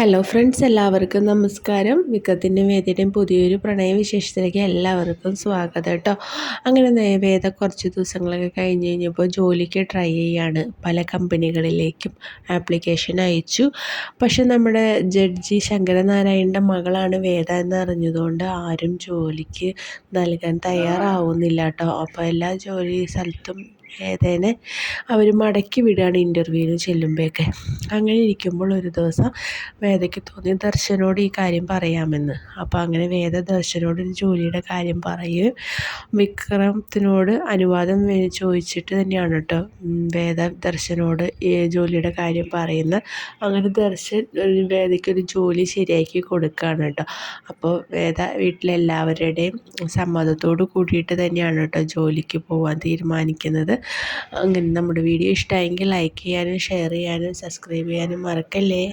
Hello friends എല്ലാവർക്കും നമസ്കാരം. വിക്കത്തിന്റെ വേദയുടെയും പുതിയൊരു പ്രണയ വിശേഷത്തിലേക്ക് എല്ലാവർക്കും സ്വാഗതം കേട്ടോ. അങ്ങനെ വേദ കുറച്ച് ദിവസങ്ങളൊക്കെ കഴിഞ്ഞ് കഴിഞ്ഞപ്പോൾ ജോലിക്ക് ട്രൈ ചെയ്യാണ്. പല കമ്പനികളിലേക്കും ആപ്ലിക്കേഷൻ അയച്ചു. പക്ഷെ നമ്മുടെ ജഡ്ജി ശങ്കരനാരായണന്റെ മകളാണ് വേദ എന്ന് അറിഞ്ഞതുകൊണ്ട് ആരും ജോലിക്ക് നൽകാൻ തയ്യാറാവുന്നില്ല കേട്ടോ. അപ്പോൾ എല്ലാ ജോലി സ്ഥലത്തും വേദേനെ അവർ മടക്കി വിടുകയാണ് ഇന്റർവ്യൂവിന് ചെല്ലുമ്പോഴൊക്കെ അങ്ങനെ ഇരിക്കുമ്പോൾ ഒരു ദിവസം വേദയ്ക്ക് തോന്നി ദർശനോട് ഈ കാര്യം പറയാമെന്ന്. അപ്പോൾ അങ്ങനെ വേദ ദർശനോട് ഒരു ജോലിയുടെ കാര്യം പറയുകയും വിക്രമത്തിനോട് അനുവാദം ചോദിച്ചിട്ട് തന്നെയാണ് കേട്ടോ വേദ ദർശനോട് ഈ ജോലിയുടെ കാര്യം പറയുന്നത് അങ്ങനെ ദർശൻ വേദയ്ക്കൊരു ജോലി ശരിയാക്കി കൊടുക്കുകയാണ് കേട്ടോ. അപ്പോൾ വേദ വീട്ടിലെല്ലാവരുടെയും സമ്മതത്തോട് കൂടിയിട്ട് തന്നെയാണ് കേട്ടോ ജോലിക്ക് പോകാൻ തീരുമാനിക്കുന്നത്. അങ്ങനെ നമ്മുടെ വീഡിയോ ഇഷ്ടമായെങ്കിൽ ലൈക്ക് ചെയ്യാനും ഷെയർ ചെയ്യാനും സബ്സ്ക്രൈബ് ചെയ്യാനും മറക്കല്ലേ?